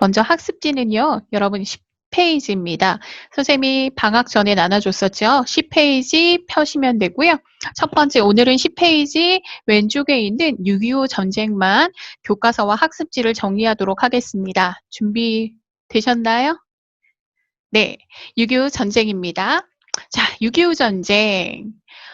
먼저 학습지는요, 여러분 10페이지입니다. 선생님이 방학 전에 나눠줬었죠. 10페이지 펴시면 되고요. 첫 번째, 오늘은 10페이지 왼쪽에 있는 6.25 전쟁만 교과서와 학습지를 정리하도록 하겠습니다. 준비되셨나요? 네, 6.25 전쟁입니다. 자, 6.25 전쟁.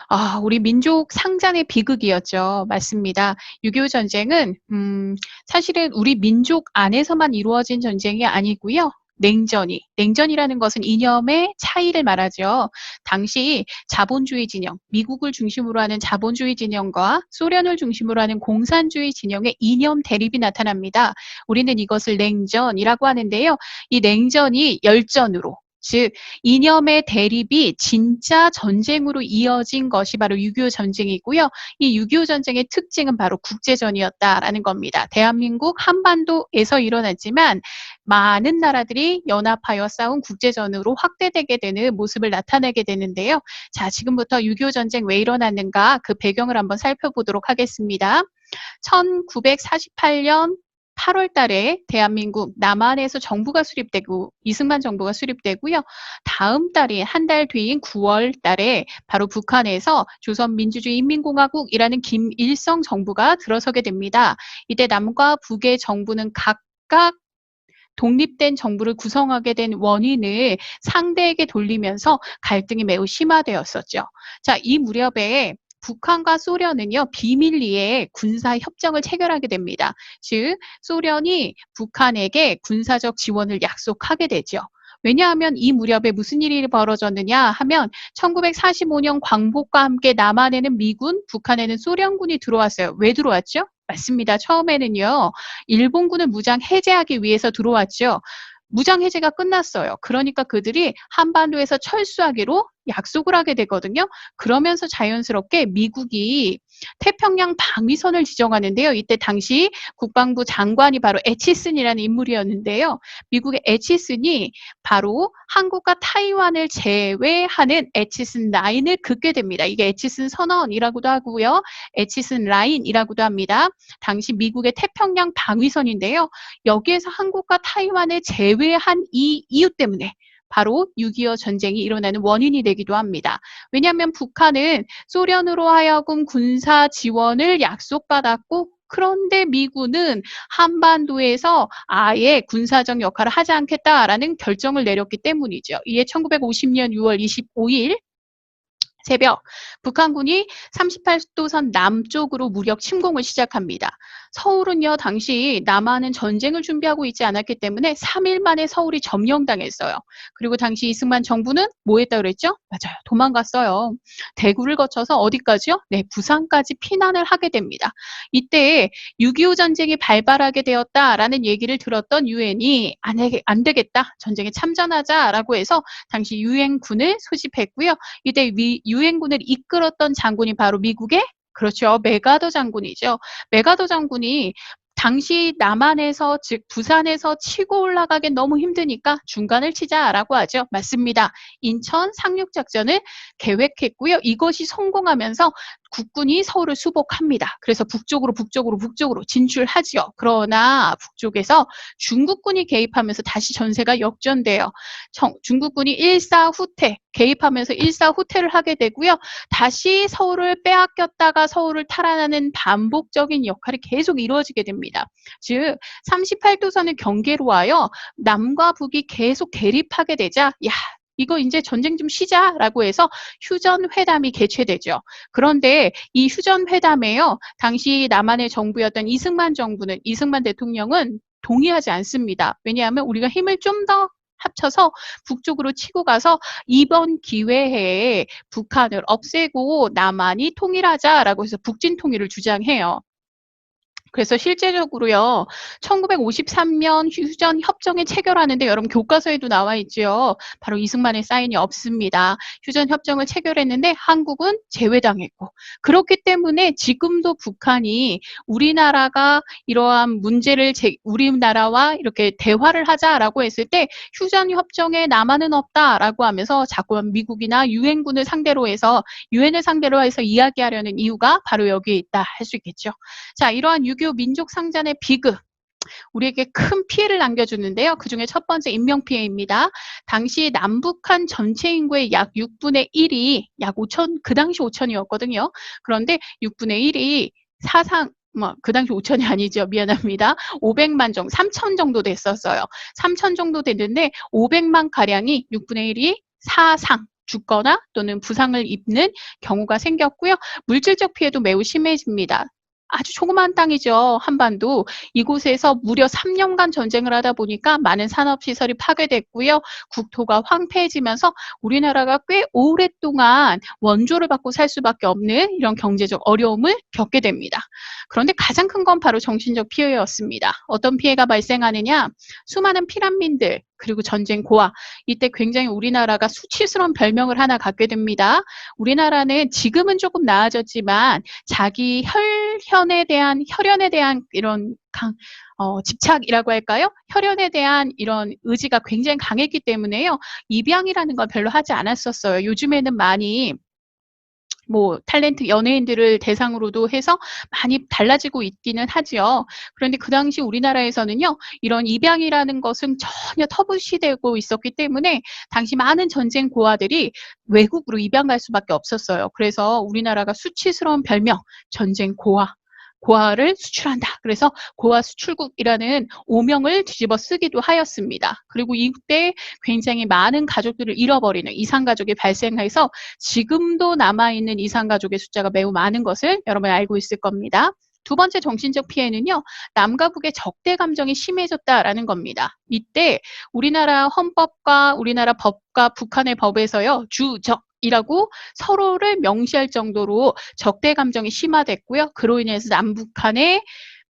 아, 우리 민족 상잔의 비극이었죠. 맞습니다. 6.25 전쟁은 음, 사실은 우리 민족 안에서만 이루어진 전쟁이 아니고요. 냉전이, 냉전이라는 것은 이념의 차이를 말하죠. 당시 자본주의 진영, 미국을 중심으로 하는 자본주의 진영과 소련을 중심으로 하는 공산주의 진영의 이념 대립이 나타납니다. 우리는 이것을 냉전이라고 하는데요. 이 냉전이 열전으로, 즉 이념의 대립이 진짜 전쟁으로 이어진 것이 바로 6.25 전쟁이고요. 이 6.25 전쟁의 특징은 바로 국제전이었다라는 겁니다. 대한민국 한반도에서 일어났지만 많은 나라들이 연합하여 싸운 국제전으로 확대되게 되는 모습을 나타내게 되는데요. 자, 지금부터 6.25 전쟁 왜 일어났는가 그 배경을 한번 살펴보도록 하겠습니다. 1948년 8월 달에 대한민국 남한에서 정부가 수립되고 이승만 정부가 수립되고요. 다음 달인 한 달 뒤인 9월 달에 바로 북한에서 조선민주주의 인민공화국이라는 김일성 정부가 들어서게 됩니다. 이때 남과 북의 정부는 각각 독립된 정부를 구성하게 된 원인을 상대에게 돌리면서 갈등이 매우 심화되었었죠. 자, 이 무렵에 북한과 소련은요, 비밀리에 군사 협정을 체결하게 됩니다. 즉, 소련이 북한에게 군사적 지원을 약속하게 되죠. 왜냐하면 이 무렵에 무슨 일이 벌어졌느냐 하면 1945년 광복과 함께 남한에는 미군, 북한에는 소련군이 들어왔어요. 왜 들어왔죠? 맞습니다. 처음에는요, 일본군을 무장 해제하기 위해서 들어왔죠. 무장 해제가 끝났어요. 그러니까 그들이 한반도에서 철수하기로 약속을 하게 되거든요. 그러면서 자연스럽게 미국이 태평양 방위선을 지정하는데요. 이때 당시 국방부 장관이 바로 에치슨이라는 인물이었는데요. 미국의 에치슨이 바로 한국과 타이완을 제외하는 에치슨 라인을 긋게 됩니다. 이게 에치슨 선언이라고도 하고요. 에치슨 라인이라고도 합니다. 당시 미국의 태평양 방위선인데요. 여기에서 한국과 타이완을 제외한 이 이유 때문에 바로 6.25 전쟁이 일어나는 원인이 되기도 합니다. 왜냐하면 북한은 소련으로 하여금 군사 지원을 약속받았고 그런데 미군은 한반도에서 아예 군사적 역할을 하지 않겠다라는 결정을 내렸기 때문이죠. 이에 1950년 6월 25일 새벽 북한군이 38도선 남쪽으로 무력 침공을 시작합니다. 서울은요 당시 남한은 전쟁을 준비하고 있지 않았기 때문에 3일 만에 서울이 점령당했어요. 그리고 당시 이승만 정부는 뭐 했다 그랬죠? 맞아요. 도망갔어요. 대구를 거쳐서 어디까지요? 네, 부산까지 피난을 하게 됩니다. 이때 6.25 전쟁이 발발하게 되었다라는 얘기를 들었던 유엔이 안, 안 되겠다. 전쟁에 참전하자라고 해서 당시 유엔군을 소집했고요. 이때 위, 유엔군을 이끌었던 장군이 바로 미국의 그렇죠. 메가더 장군이죠. 메가더 장군이 당시 남한에서 즉 부산에서 치고 올라가기 너무 힘드니까 중간을 치자라고 하죠. 맞습니다. 인천 상륙 작전을 계획했고요. 이것이 성공하면서 국군이 서울을 수복합니다. 그래서 북쪽으로 북쪽으로 북쪽으로 진출하지요. 그러나 북쪽에서 중국군이 개입하면서 다시 전세가 역전돼요. 중국군이 일사후퇴 개입하면서 일사후퇴를 하게 되고요. 다시 서울을 빼앗겼다가 서울을 탈환하는 반복적인 역할이 계속 이루어지게 됩니다. 즉 38도선을 경계로 하여 남과 북이 계속 대립하게 되자 야 이거 이제 전쟁 좀 쉬자라고 해서 휴전 회담이 개최되죠. 그런데 이 휴전 회담에요. 당시 남한의 정부였던 이승만 정부는 이승만 대통령은 동의하지 않습니다. 왜냐하면 우리가 힘을 좀더 합쳐서 북쪽으로 치고 가서 이번 기회에 북한을 없애고 남한이 통일하자라고 해서 북진 통일을 주장해요. 그래서 실제적으로요, 1953년 휴전 협정에 체결하는데 여러분 교과서에도 나와 있죠. 바로 이승만의 사인이 없습니다. 휴전 협정을 체결했는데 한국은 제외당했고 그렇기 때문에 지금도 북한이 우리나라가 이러한 문제를 제, 우리나라와 이렇게 대화를 하자라고 했을 때 휴전 협정에 남한은 없다라고 하면서 자꾸 미국이나 유엔군을 상대로 해서 유엔을 상대로 해서 이야기하려는 이유가 바로 여기에 있다 할 수 있겠죠. 자, 이러한 유교 민족 상잔의 비극 우리에게 큰 피해를 남겨주는데요. 그 중에 첫 번째 인명피해입니다. 당시 남북한 전체 인구의 약 6분의 1이 약 5천, 그 당시 5천이었거든요. 그런데 6분의 1이 사상, 뭐, 그 당시 5천이 아니죠. 미안합니다. 500만 정도, 3천 정도 됐었어요. 3천 정도 됐는데 500만 가량이 6분의 1이 사상, 죽거나 또는 부상을 입는 경우가 생겼고요. 물질적 피해도 매우 심해집니다. 아주 조그만 땅이죠. 한반도. 이곳에서 무려 3년간 전쟁을 하다 보니까 많은 산업시설이 파괴됐고요. 국토가 황폐해지면서 우리나라가 꽤 오랫동안 원조를 받고 살 수밖에 없는 이런 경제적 어려움을 겪게 됩니다. 그런데 가장 큰 건 바로 정신적 피해였습니다. 어떤 피해가 발생하느냐? 수많은 피난민들, 그리고 전쟁 고아. 이때 굉장히 우리나라가 수치스러운 별명을 하나 갖게 됩니다. 우리나라는 지금은 조금 나아졌지만 자기 혈현에 대한 혈연에 대한 이런 강, 어, 집착이라고 할까요? 혈연에 대한 이런 의지가 굉장히 강했기 때문에요. 입양이라는 걸 별로 하지 않았었어요. 요즘에는 많이 뭐 탤런트 연예인들을 대상으로도 해서 많이 달라지고 있기는 하지요. 그런데 그 당시 우리나라에서는요. 이런 입양이라는 것은 전혀 터부시되고 있었기 때문에 당시 많은 전쟁 고아들이 외국으로 입양 갈 수밖에 없었어요. 그래서 우리나라가 수치스러운 별명 전쟁 고아 고아를 수출한다. 그래서 고아 수출국이라는 오명을 뒤집어 쓰기도 하였습니다. 그리고 이때 굉장히 많은 가족들을 잃어버리는 이상가족이 발생해서 지금도 남아있는 이상가족의 숫자가 매우 많은 것을 여러분 알고 있을 겁니다. 두 번째 정신적 피해는요, 남과 북의 적대 감정이 심해졌다라는 겁니다. 이때 우리나라 헌법과 우리나라 법과 북한의 법에서요, 주적, 이라고 서로를 명시할 정도로 적대 감정이 심화됐고요. 그로 인해서 남북한의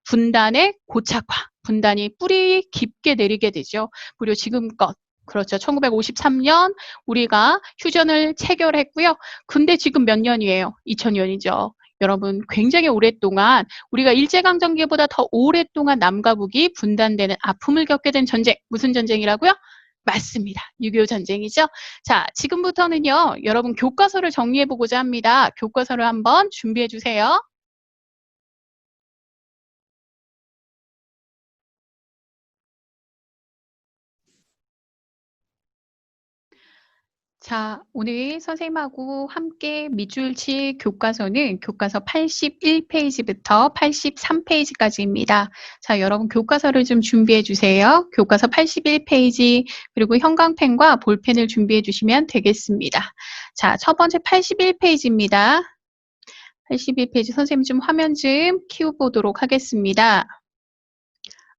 분단의 고착화, 분단이 뿌리 깊게 내리게 되죠. 무려 지금껏 그렇죠. 1953년 우리가 휴전을 체결했고요. 근데 지금 몇 년이에요? 2000년이죠. 여러분 굉장히 오랫동안 우리가 일제강점기보다 더 오랫동안 남과 북이 분단되는 아픔을 겪게 된 전쟁. 무슨 전쟁이라고요? 맞습니다. 6.25 전쟁이죠. 자, 지금부터는요, 여러분 교과서를 정리해 보고자 합니다. 교과서를 한번 준비해 주세요. 자, 오늘 선생님하고 함께 밑줄칠 교과서는 교과서 81페이지부터 83페이지까지입니다. 자, 여러분 교과서를 좀 준비해 주세요. 교과서 81페이지 그리고 형광펜과 볼펜을 준비해 주시면 되겠습니다. 자, 첫 번째 81페이지입니다. 81페이지 선생님 좀 화면 좀 키워보도록 하겠습니다.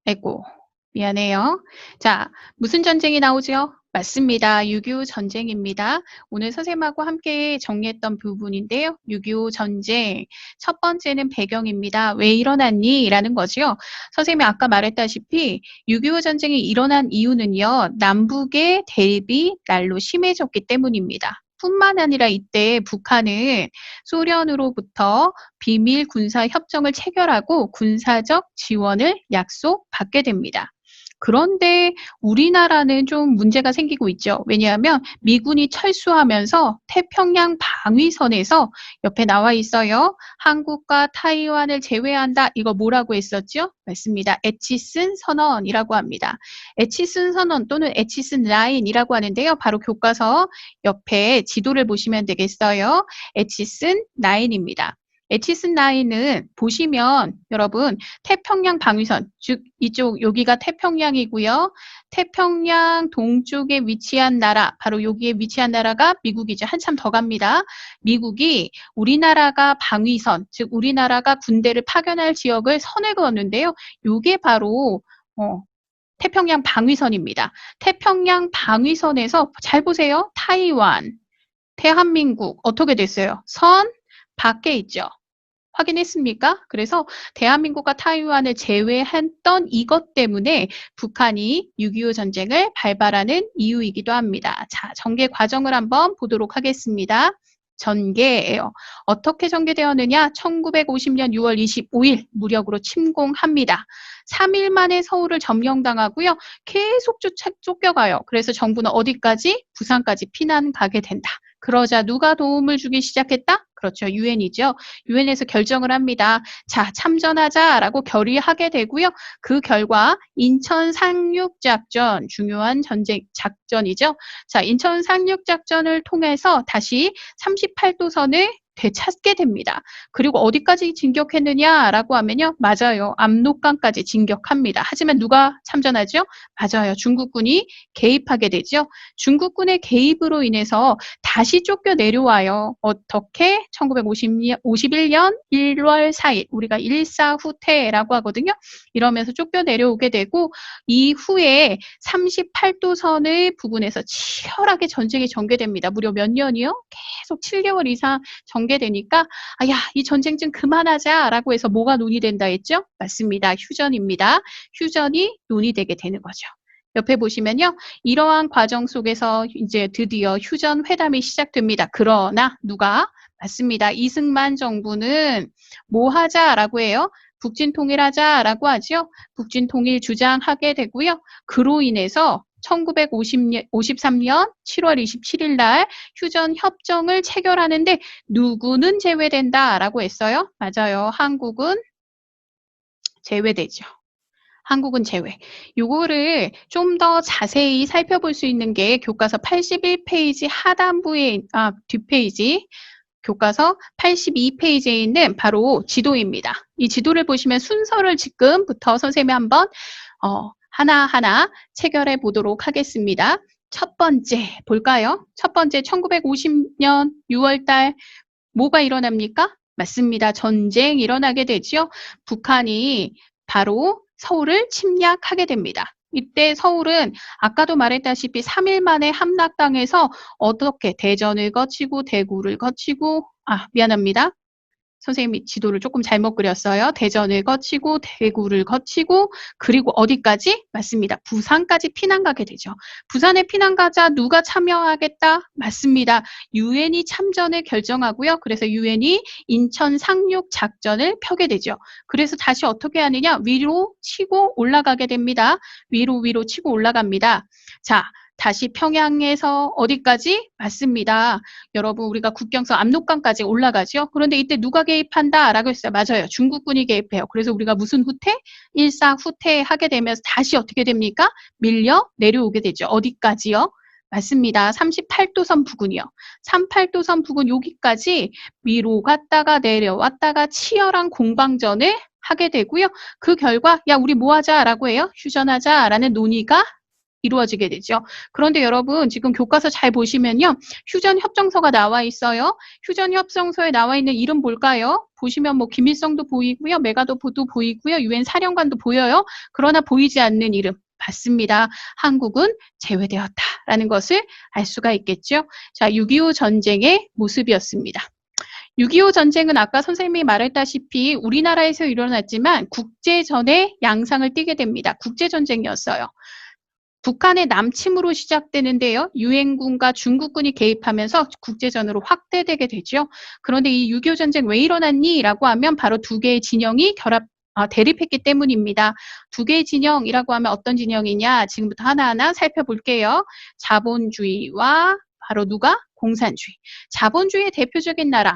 아이고, 미안해요. 자, 무슨 전쟁이 나오죠? 맞습니다. 6.25 전쟁입니다. 오늘 선생님하고 함께 정리했던 부분인데요. 6.25 전쟁. 첫 번째는 배경입니다. 왜 일어났니? 라는 거죠. 선생님이 아까 말했다시피 6.25 전쟁이 일어난 이유는요. 남북의 대립이 날로 심해졌기 때문입니다. 뿐만 아니라 이때 북한은 소련으로부터 비밀 군사 협정을 체결하고 군사적 지원을 약속받게 됩니다. 그런데 우리나라는 좀 문제가 생기고 있죠. 왜냐하면 미군이 철수하면서 태평양 방위선에서 옆에 나와 있어요. 한국과 타이완을 제외한다. 이거 뭐라고 했었죠? 맞습니다. 에치슨 선언이라고 합니다. 에치슨 선언 또는 에치슨 라인이라고 하는데요. 바로 교과서 옆에 지도를 보시면 되겠어요. 에치슨 라인입니다. 에치슨 라인은 보시면 여러분 태평양 방위선 즉 이쪽 여기가 태평양이고요. 태평양 동쪽에 위치한 나라 바로 여기에 위치한 나라가 미국이죠. 한참 더 갑니다. 미국이 우리나라가 방위선 즉 우리나라가 군대를 파견할 지역을 선을 그었는데요. 이게 바로 어, 태평양 방위선입니다. 태평양 방위선에서 잘 보세요. 타이완, 대한민국 어떻게 됐어요? 선 밖에 있죠. 확인했습니까? 그래서 대한민국과 타이완을 제외했던 이것 때문에 북한이 6.25 전쟁을 발발하는 이유이기도 합니다. 자, 전개 과정을 한번 보도록 하겠습니다. 전개예요. 어떻게 전개되었느냐? 1950년 6월 25일 무력으로 침공합니다. 3일 만에 서울을 점령당하고요. 계속 쫓겨가요. 그래서 정부는 어디까지? 부산까지 피난 가게 된다. 그러자 누가 도움을 주기 시작했다? 그렇죠. 유엔이죠. 유엔에서 결정을 합니다. 자, 참전하자라고 결의하게 되고요. 그 결과 인천 상륙 작전 중요한 전쟁 작전이죠. 자, 인천 상륙 작전을 통해서 다시 38도선을 되찾게 됩니다. 그리고 어디까지 진격했느냐라고 하면요. 맞아요. 압록강까지 진격합니다. 하지만 누가 참전하죠? 맞아요. 중국군이 개입하게 되죠. 중국군의 개입으로 인해서 다시 쫓겨 내려와요. 어떻게? 1951년 1월 4일 우리가 일사후퇴라고 하거든요. 이러면서 쫓겨 내려오게 되고 이후에 38도선을 부근에서 치열하게 전쟁이 전개됩니다. 무려 몇 년이요? 계속 7개월 이상 전 개되니까 아 야 이 전쟁 좀 그만하자라고 해서 뭐가 논의된다 했죠? 맞습니다. 휴전입니다. 휴전이 논의되게 되는 거죠. 옆에 보시면요. 이러한 과정 속에서 이제 드디어 휴전 회담이 시작됩니다. 그러나 누가 맞습니다. 이승만 정부는 뭐 하자라고 해요? 북진 통일하자라고 하죠. 북진 통일 주장하게 되고요. 그로 인해서 1953년 7월 27일 날 휴전 협정을 체결하는데 누구는 제외된다라고 했어요? 맞아요. 한국은 제외되죠. 한국은 제외. 요거를 좀 더 자세히 살펴볼 수 있는 게 교과서 81페이지 하단부에 아 뒷페이지 교과서 82페이지에 있는 바로 지도입니다. 이 지도를 보시면 순서를 지금부터 선생님이 한번 어, 하나하나 체결해 보도록 하겠습니다. 첫 번째 볼까요? 첫 번째 1950년 6월달 뭐가 일어납니까? 맞습니다. 전쟁 일어나게 되죠. 북한이 바로 서울을 침략하게 됩니다. 이때 서울은 아까도 말했다시피 3일 만에 함락당해서 어떻게 대전을 거치고 대구를 거치고 아 미안합니다. 선생님이 지도를 조금 잘못 그렸어요. 대전을 거치고 대구를 거치고 그리고 어디까지? 맞습니다. 부산까지 피난 가게 되죠. 부산에 피난 가자 누가 참여하겠다? 맞습니다. 유엔이 참전을 결정하고요. 그래서 유엔이 인천 상륙 작전을 펴게 되죠. 그래서 다시 어떻게 하느냐? 위로 치고 올라가게 됩니다. 위로 위로 치고 올라갑니다. 자, 다시 평양에서 어디까지? 맞습니다. 여러분 우리가 국경선 압록강까지 올라가죠. 그런데 이때 누가 개입한다? 라고 했어요. 맞아요. 중국군이 개입해요. 그래서 우리가 무슨 후퇴? 일사 후퇴 하게 되면서 다시 어떻게 됩니까? 밀려 내려오게 되죠. 어디까지요? 맞습니다. 38도선 부근이요. 38도선 부근 여기까지 위로 갔다가 내려왔다가 치열한 공방전을 하게 되고요. 그 결과 야 우리 뭐 하자라고 해요? 휴전하자라는 논의가 이루어지게 되죠. 그런데 여러분 지금 교과서 잘 보시면요. 휴전 협정서가 나와 있어요. 휴전 협정서에 나와 있는 이름 볼까요? 보시면 뭐 김일성도 보이고요. 메가도포도 보이고요. 유엔 사령관도 보여요. 그러나 보이지 않는 이름 봤습니다. 한국은 제외되었다라는 것을 알 수가 있겠죠. 자, 6.25 전쟁의 모습이었습니다. 6.25 전쟁은 아까 선생님이 말했다시피 우리나라에서 일어났지만 국제전의 양상을 띠게 됩니다. 국제전쟁이었어요. 북한의 남침으로 시작되는데요. 유엔군과 중국군이 개입하면서 국제전으로 확대되게 되죠. 그런데 이 6.25 전쟁 왜 일어났니? 라고 하면 바로 두 개의 진영이 결합 아, 대립했기 때문입니다. 두 개의 진영이라고 하면 어떤 진영이냐? 지금부터 하나하나 살펴볼게요. 자본주의와 바로 누가? 공산주의. 자본주의의 대표적인 나라.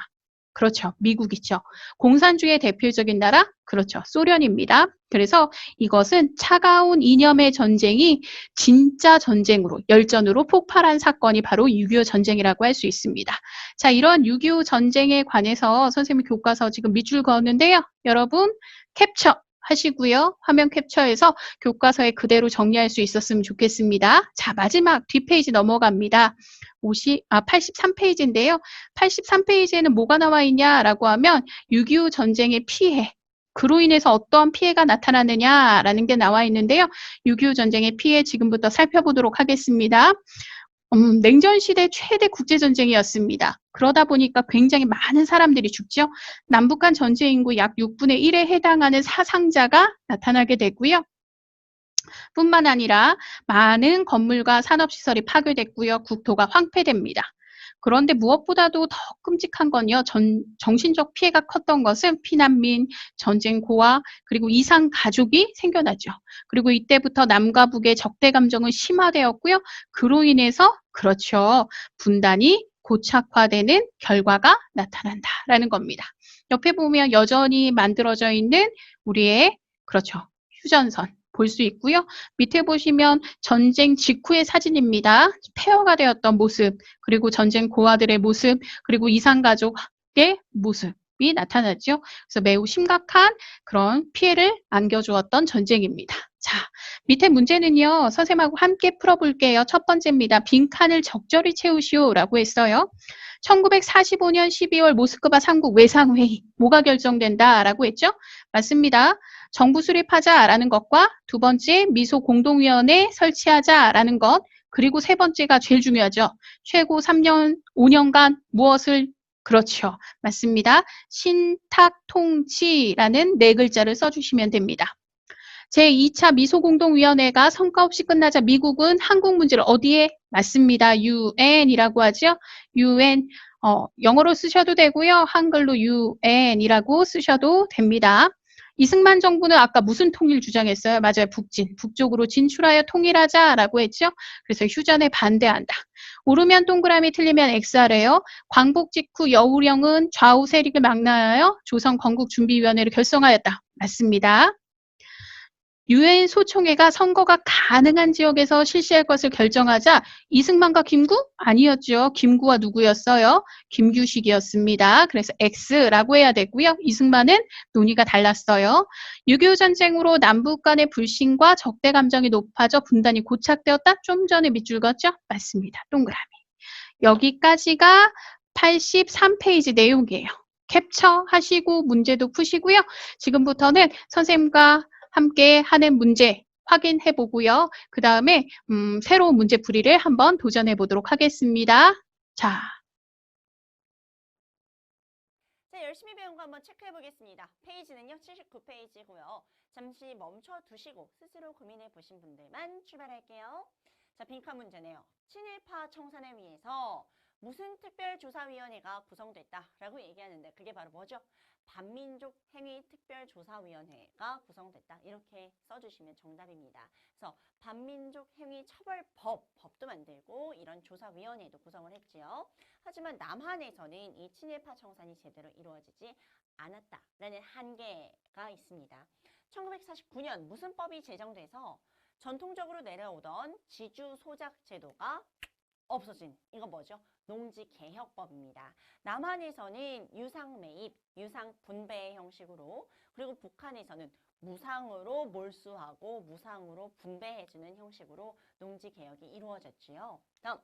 그렇죠. 미국이죠. 공산주의의 대표적인 나라? 그렇죠. 소련입니다. 그래서 이것은 차가운 이념의 전쟁이 진짜 전쟁으로, 열전으로 폭발한 사건이 바로 6.25 전쟁이라고 할 수 있습니다. 자, 이런 6.25 전쟁에 관해서 선생님 교과서 지금 밑줄 그었는데요. 여러분, 캡처 하시고요. 화면 캡처해서 교과서에 그대로 정리할 수 있었으면 좋겠습니다. 자, 마지막 뒷페이지 넘어갑니다. 50, 아, 83페이지인데요. 83페이지에는 뭐가 나와 있냐라고 하면 6.25 전쟁의 피해, 그로 인해서 어떠한 피해가 나타나느냐라는 게 나와 있는데요. 6.25 전쟁의 피해 지금부터 살펴보도록 하겠습니다. 음, 냉전 시대 최대 국제 전쟁이었습니다. 그러다 보니까 굉장히 많은 사람들이 죽죠. 남북한 전체 인구 약 6분의 1에 해당하는 사상자가 나타나게 되고요. 뿐만 아니라 많은 건물과 산업시설이 파괴됐고요. 국토가 황폐됩니다. 그런데 무엇보다도 더 끔찍한 건요. 전, 정신적 피해가 컸던 것은 피난민, 전쟁 고아, 그리고 이상 가족이 생겨나죠. 그리고 이때부터 남과 북의 적대 감정은 심화되었고요. 그로 인해서 그렇죠. 분단이 고착화되는 결과가 나타난다라는 겁니다. 옆에 보면 여전히 만들어져 있는 우리의 그렇죠. 휴전선 볼 수 있고요. 밑에 보시면 전쟁 직후의 사진입니다. 폐허가 되었던 모습, 그리고 전쟁 고아들의 모습, 그리고 이산가족의 모습이 나타나죠. 그래서 매우 심각한 그런 피해를 안겨주었던 전쟁입니다. 자, 밑에 문제는요, 선생님하고 함께 풀어볼게요. 첫 번째입니다. 빈칸을 적절히 채우시오라고 했어요. 1945년 12월 모스크바 삼국 외상회의, 뭐가 결정된다라고 했죠? 맞습니다. 정부 수립하자라는 것과 두 번째 미소 공동위원회 설치하자라는 것, 그리고 세 번째가 제일 중요하죠. 최고 3년, 5년간 무엇을 그렇죠. 맞습니다. 신탁통치라는 네 글자를 써주시면 됩니다. 제2차 미소공동위원회가 성과 없이 끝나자 미국은 한국 문제를 어디에? 맞습니다. UN이라고 하죠. UN, 어, 영어로 쓰셔도 되고요. 한글로 UN이라고 쓰셔도 됩니다. 이승만 정부는 아까 무슨 통일 주장했어요? 맞아요. 북진. 북쪽으로 진출하여 통일하자라고 했죠. 그래서 휴전에 반대한다. 오르면 동그라미 틀리면 X하래요. 광복 직후 여우령은 좌우 세력을 망라하여 조선 건국준비위원회를 결성하였다. 맞습니다. 유엔 소총회가 선거가 가능한 지역에서 실시할 것을 결정하자 이승만과 김구? 아니었죠. 김구와 누구였어요? 김규식이었습니다. 그래서 X라고 해야 되고요. 이승만은 논의가 달랐어요. 6.25 전쟁으로 남북 간의 불신과 적대 감정이 높아져 분단이 고착되었다. 좀 전에 밑줄 걷죠? 맞습니다. 동그라미. 여기까지가 83페이지 내용이에요. 캡처하시고 문제도 푸시고요. 지금부터는 선생님과 함께 하는 문제 확인해 보고요. 그 다음에 음, 새로운 문제 풀이를 한번 도전해 보도록 하겠습니다. 자, 자, 열심히 배운 거 한번 체크해 보겠습니다. 페이지는요, 79페이지고요. 잠시 멈춰 두시고 스스로 고민해 보신 분들만 출발할게요. 자, 빈칸 문제네요. 친일파 청산을 위해서 무슨 특별조사위원회가 구성됐다라고 얘기하는데 그게 바로 뭐죠? 반민족 행위 특별조사위원회가 구성됐다. 이렇게 써주시면 정답입니다. 그래서 반민족 행위 처벌법, 법도 만들고 이런 조사위원회도 구성을 했지요. 하지만 남한에서는 이 친일파 청산이 제대로 이루어지지 않았다라는 한계가 있습니다. 1949년 무슨 법이 제정돼서 전통적으로 내려오던 지주 소작 제도가 없어진 이거 뭐죠? 농지 개혁법입니다. 남한에서는 유상 매입, 유상 분배 형식으로 그리고 북한에서는 무상으로 몰수하고 무상으로 분배해주는 형식으로 농지 개혁이 이루어졌지요. 다음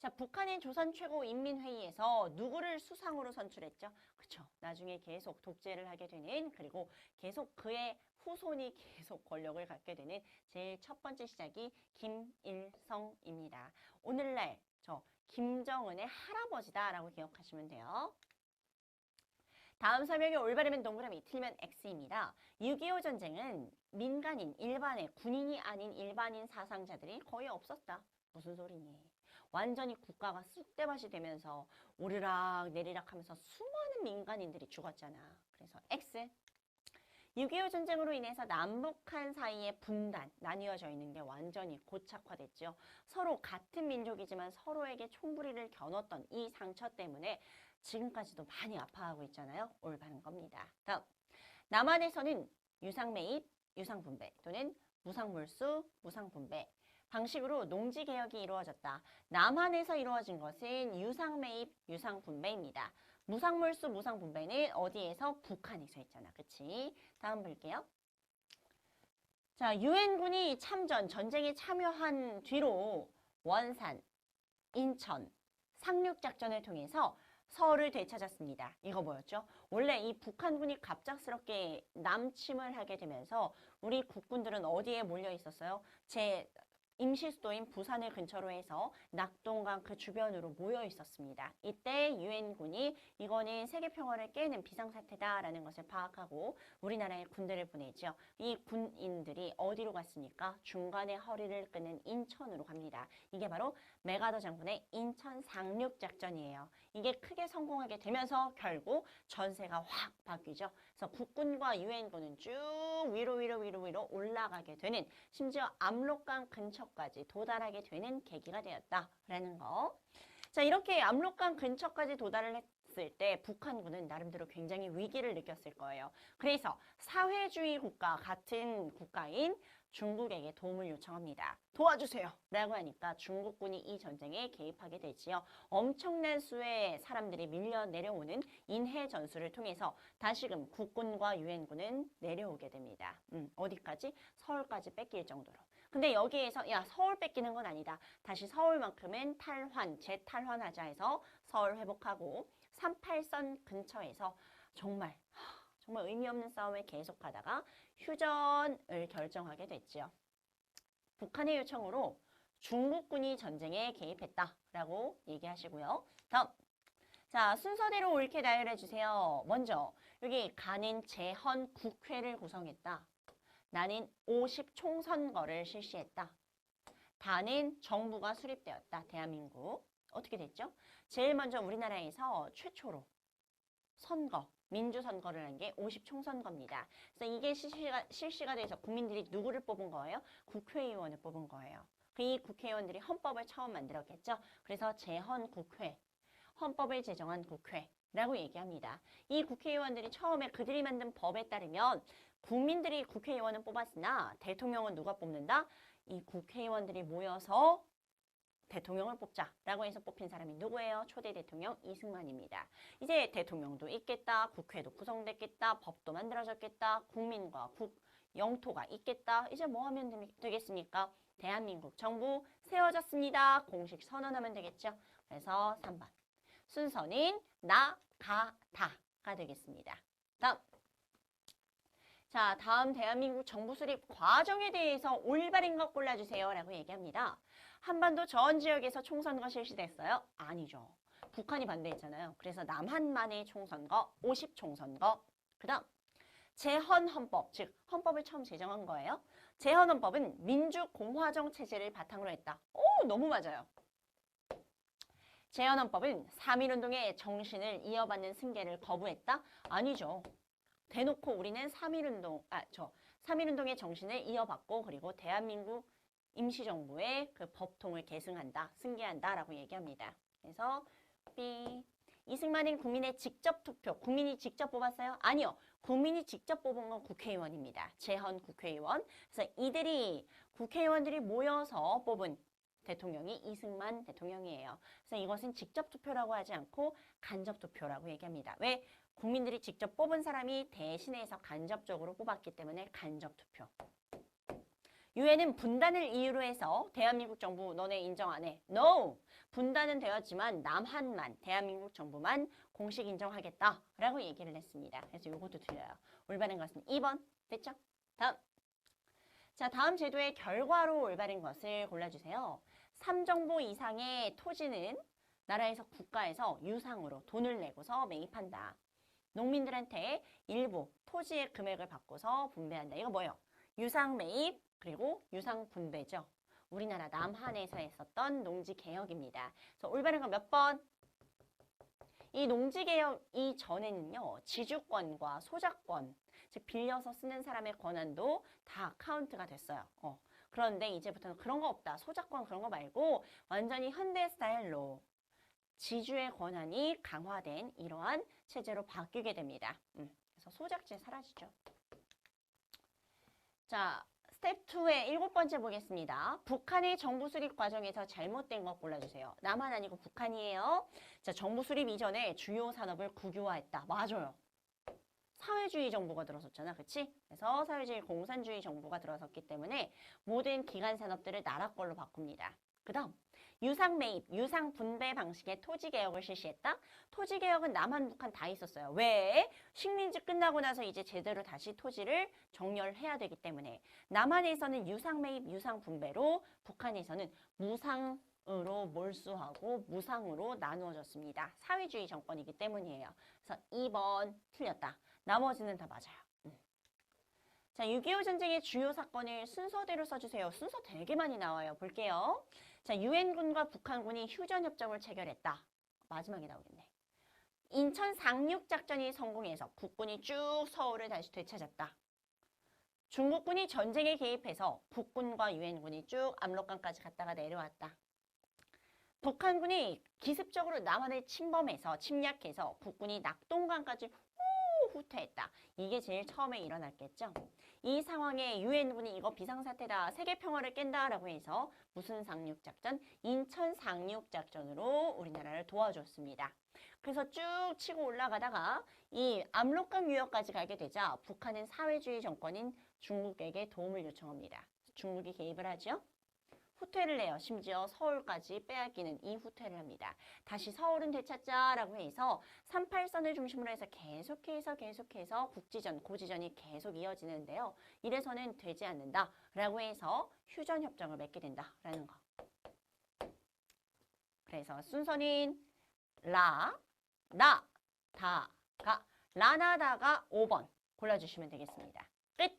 자, 북한의 조선 최고 인민회의에서 누구를 수상으로 선출했죠? 그렇죠. 나중에 계속 독재를 하게 되는 그리고 계속 그의 후손이 계속 권력을 갖게 되는 제일 첫 번째 시작이 김일성입니다. 오늘날 저 김정은의 할아버지다라고 기억하시면 돼요. 다음 설명이 올바르면 동그라미, 틀리면 X입니다. 6.25 전쟁은 민간인, 일반의 군인이 아닌 일반인 사상자들이 거의 없었다. 무슨 소리니? 완전히 국가가 쑥대밭이 되면서 오르락 내리락 하면서 수많은 민간인들이 죽었잖아. 그래서 X. 6.25 전쟁으로 인해서 남북한 사이의 분단, 나뉘어져 있는 게 완전히 고착화됐죠. 서로 같은 민족이지만 서로에게 총부리를 겨눴던 이 상처 때문에 지금까지도 많이 아파하고 있잖아요. 올바른 겁니다. 다음, 남한에서는 유상매입, 유상분배 또는 무상물수, 무상분배 방식으로 농지개혁이 이루어졌다. 남한에서 이루어진 것은 유상매입, 유상분배입니다. 무상물수, 무상분배는 어디에서? 북한에서 했잖아. 그치? 다음 볼게요. 자, 유엔군이 참전, 전쟁에 참여한 뒤로 원산, 인천, 상륙작전을 통해서 서울을 되찾았습니다. 이거 뭐였죠? 원래 이 북한군이 갑작스럽게 남침을 하게 되면서 우리 국군들은 어디에 몰려 있었어요? 제 임시 수도인 부산을 근처로 해서 낙동강 그 주변으로 모여 있었습니다. 이때 유엔군이 이거는 세계 평화를 깨는 비상사태다라는 것을 파악하고 우리나라에 군대를 보내죠. 이 군인들이 어디로 갔습니까? 중간에 허리를 끊는 인천으로 갑니다. 이게 바로 메가더 장군의 인천 상륙 작전이에요. 이게 크게 성공하게 되면서 결국 전세가 확 바뀌죠. 그래서 국군과 유엔군은 쭉 위로 위로 위로 위로 올라가게 되는 심지어 압록강 근처까지 도달하게 되는 계기가 되었다라는 거. 자, 이렇게 압록강 근처까지 도달을 했을 때 북한군은 나름대로 굉장히 위기를 느꼈을 거예요. 그래서 사회주의 국가 같은 국가인 중국에게 도움을 요청합니다. 도와주세요. 라고 하니까 중국군이 이 전쟁에 개입하게 되지요. 엄청난 수의 사람들이 밀려 내려오는 인해 전술을 통해서 다시금 국군과 유엔군은 내려오게 됩니다. 음, 어디까지? 서울까지 뺏길 정도로. 근데 여기에서 야 서울 뺏기는 건 아니다. 다시 서울만큼은 탈환, 재탈환하자 해서 서울 회복하고 38선 근처에서 정말 하, 정말 의미 없는 싸움을 계속하다가 휴전을 결정하게 됐지요. 북한의 요청으로 중국군이 전쟁에 개입했다라고 얘기하시고요. 다음. 자, 순서대로 옳게 나열해 주세요. 먼저 여기 가는 재헌 국회를 구성했다. 나는 50 총선거를 실시했다. 다는 정부가 수립되었다. 대한민국. 어떻게 됐죠? 제일 먼저 우리나라에서 최초로 선거, 민주선거를 한 게 50 총선거입니다. 그래서 이게 실시가, 실시가 돼서 국민들이 누구를 뽑은 거예요? 국회의원을 뽑은 거예요. 그이 국회의원들이 헌법을 처음 만들었겠죠? 그래서 재헌 국회, 헌법을 제정한 국회 라고 얘기합니다. 이 국회의원들이 처음에 그들이 만든 법에 따르면 국민들이 국회의원은 뽑았으나 대통령은 누가 뽑는다? 이 국회의원들이 모여서 대통령을 뽑자라고 해서 뽑힌 사람이 누구예요? 초대 대통령 이승만입니다. 이제 대통령도 있겠다, 국회도 구성됐겠다, 법도 만들어졌겠다, 국민과 국, 영토가 있겠다. 이제 뭐 하면 되- 되겠습니까? 대한민국 정부 세워졌습니다. 공식 선언하면 되겠죠? 그래서 3번. 순서는 나, 가, 다가 되겠습니다. 다음. 자, 다음 대한민국 정부 수립 과정에 대해서 올바른 것 골라주세요. 라고 얘기합니다. 한반도 전 지역에서 총선거 실시됐어요? 아니죠. 북한이 반대했잖아요. 그래서 남한만의 총선거, 50 총선거. 그 다음, 재헌헌법, 즉 헌법을 처음 제정한 거예요. 재헌헌법은 민주공화정 체제를 바탕으로 했다. 오, 너무 맞아요. 재헌헌법은 3.1운동의 정신을 이어받는 승계를 거부했다? 아니죠. 대놓고 우리는 3.1운동, 아, 저 3.1운동의 정신을 이어받고 그리고 대한민국 임시정부의 그 법통을 계승한다, 승계한다라고 얘기합니다. 그래서 B 이승만은 국민의 직접 투표, 국민이 직접 뽑았어요? 아니요. 국민이 직접 뽑은 건 국회의원입니다. 재헌 국회의원. 그래서 이들이 국회의원들이 모여서 뽑은 대통령이 이승만 대통령이에요. 그래서 이것은 직접 투표라고 하지 않고 간접 투표라고 얘기합니다. 왜? 국민들이 직접 뽑은 사람이 대신해서 간접적으로 뽑았기 때문에 간접 투표. 유엔은 분단을 이유로 해서 대한민국 정부 너네 인정 안 해. No! 분단은 되었지만 남한만 대한민국 정부만 공식 인정하겠다라고 얘기를 했습니다. 그래서 이것도 틀려요. 올바른 것은 2번. 됐죠? 다음. 자, 다음 제도의 결과로 올바른 것을 골라주세요. 3정보 이상의 토지는 나라에서 국가에서 유상으로 돈을 내고서 매입한다. 농민들한테 일부 토지의 금액을 받고서 분배한다. 이거 뭐예요? 유상 매입 그리고 유상 분배죠. 우리나라 남한에서 했었던 농지 개혁입니다. 그래서 올바른 건 몇 번? 이 농지 개혁 이전에는요. 지주권과 소작권, 즉 빌려서 쓰는 사람의 권한도 다 카운트가 됐어요. 어. 그런데 이제부터는 그런 거 없다. 소작권 그런 거 말고 완전히 현대 스타일로 지주의 권한이 강화된 이러한 체제로 바뀌게 됩니다. 음, 그래서 소작제 사라지죠. 자, 스텝 2의 일곱 번째 보겠습니다. 북한의 정부 수립 과정에서 잘못된 것 골라주세요. 남한 아니고 북한이에요. 자, 정부 수립 이전에 주요 산업을 국유화했다. 맞아요. 사회주의 정부가 들어섰잖아. 그치? 그래서 사회주의 공산주의 정부가 들어섰기 때문에 모든 기간 산업들을 나라 걸로 바꿉니다. 그 다음 유상 매입, 유상 분배 방식의 토지 개혁을 실시했다. 토지 개혁은 남한, 북한 다 있었어요. 왜? 식민지 끝나고 나서 이제 제대로 다시 토지를 정렬해야 되기 때문에 남한에서는 유상 매입, 유상 분배로 북한에서는 무상 으로 몰수하고 무상으로 나누어졌습니다. 사회주의 정권이기 때문이에요. 그래서 2번 틀렸다. 나머지는 다 맞아요. 음. 자, 6.25 전쟁의 주요 사건을 순서대로 써주세요. 순서 되게 많이 나와요. 볼게요. 자, 유엔군과 북한군이 휴전협정을 체결했다. 마지막에 나오겠네. 인천 상륙 작전이 성공해서 국군이 쭉 서울을 다시 되찾았다. 중국군이 전쟁에 개입해서 북군과 유엔군이 쭉 압록강까지 갔다가 내려왔다. 북한군이 기습적으로 남한을 침범해서 침략해서 국군이 낙동강까지 후 후퇴했다. 이게 제일 처음에 일어났겠죠. 이 상황에 유엔군이 이거 비상사태다. 세계 평화를 깬다라고 해서 무슨 상륙작전? 인천 상륙작전으로 우리나라를 도와줬습니다. 그래서 쭉 치고 올라가다가 이 압록강 유역까지 가게 되자 북한은 사회주의 정권인 중국에게 도움을 요청합니다. 중국이 개입을 하죠. 후퇴를 해요. 심지어 서울까지 빼앗기는 이 후퇴를 합니다. 다시 서울은 되찾자라고 해서 38선을 중심으로 해서 계속해서 계속해서 국지전, 고지전이 계속 이어지는데요. 이래서는 되지 않는다라고 해서 휴전 협정을 맺게 된다라는 거. 그래서 순서는 라, 나, 다, 가, 라나다가 5번 골라주시면 되겠습니다. 끝!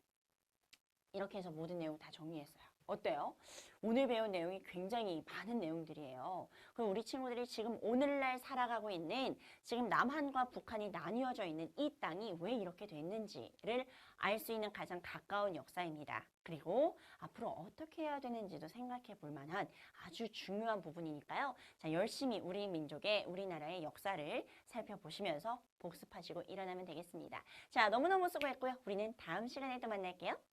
이렇게 해서 모든 내용 다 정리했어요. 어때요? 오늘 배운 내용이 굉장히 많은 내용들이에요. 그럼 우리 친구들이 지금 오늘날 살아가고 있는 지금 남한과 북한이 나뉘어져 있는 이 땅이 왜 이렇게 됐는지를 알 수 있는 가장 가까운 역사입니다. 그리고 앞으로 어떻게 해야 되는지도 생각해 볼 만한 아주 중요한 부분이니까요. 자, 열심히 우리 민족의 우리나라의 역사를 살펴보시면서 복습하시고 일어나면 되겠습니다. 자, 너무너무 수고했고요. 우리는 다음 시간에 또 만날게요.